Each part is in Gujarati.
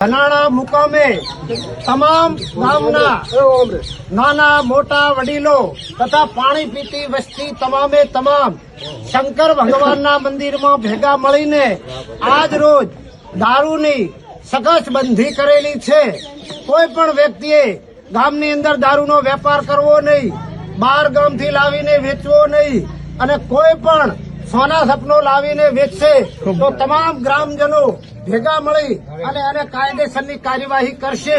ધનાણા મુકામે તમામ ગામના નાના મોટા વડીલો તથા પાણી પીતી વસ્તી તમામે તમામ શંકર ભગવાનના મંદિરમાં ભેગા મળીને આજ રોજ દારૂની સકસ બંધી કરેલી છે. કોઈ પણ વ્યક્તિએ ગામની અંદર દારૂનો વેપાર કરવો નહીં, બાર ગામથી લાવીને વેચવો નહીં અને કોઈ પણ સોના સપનો લાવીને વેચશે તો તમામ ગ્રામજનો ભેગા મળી અને એને કાયદેસરની કાર્યવાહી કરશે.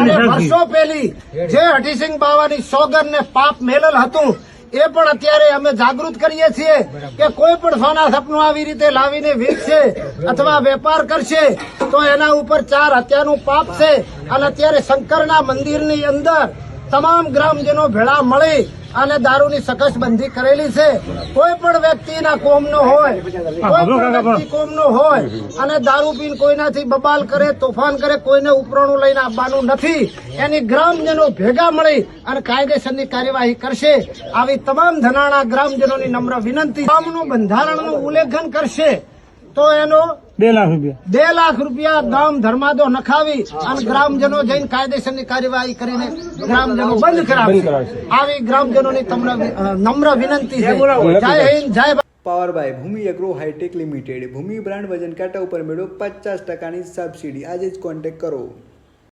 અને વર્ષો પહેલી જે હઠીસિંહ બાવાની સોગન ને પાપ મેલેલ હતું એ પણ અત્યારે અમે જાગૃત કરીએ છીએ કે કોઈ પણ સોના સપનું આવી રીતે લાવીને વેચશે અથવા વેપાર કરશે તો એના ઉપર ચાર હત્યાનું પાપ છે. અને અત્યારે શંકરના મંદિરની અંદર તમામ ગ્રામજનો ભેળા મળી અને દારૂની સકસ બંધી કરેલી છે. કોઈ પણ વ્યક્તિના કોમનો હોય કોઈ પણ વ્યક્તિ કોમનો હોય અને દારૂ પીને કોઈનાથી બબાલ કરે તોફાન કરે કોઈને ઉપરણું લઈને આપવાનું નથી. એની ગ્રામજનો ભેગા મળી અને કાયદેસરની કાર્યવાહી કરશે. આવી તમામ ધનાણા ગ્રામજનોની નમ્ર વિનંતી. ગામનું બંધારણનું ઉલ્લેખન કરશે. તો એનો બે લાખ રૂપિયા. બે લાખ રૂપિયા ગામ ધર્માદો નખાવી અને ગ્રામજનો જઈને કાયદેસરની કાર્યવાહી કરીને ગ્રામજનો બંધ કરાવી આવી ગ્રામજનોની તમ્ર વિ- નમ્ર વિનંતી છે. જય હિન્દ જય. Power by Bhoomi agro high tech limited. Bhoomi brand વજન કાંટા ઉપર મેળવો પચાસ ટકાની સબસિડી. આજે જ કોન્ટેક્ટ કરો.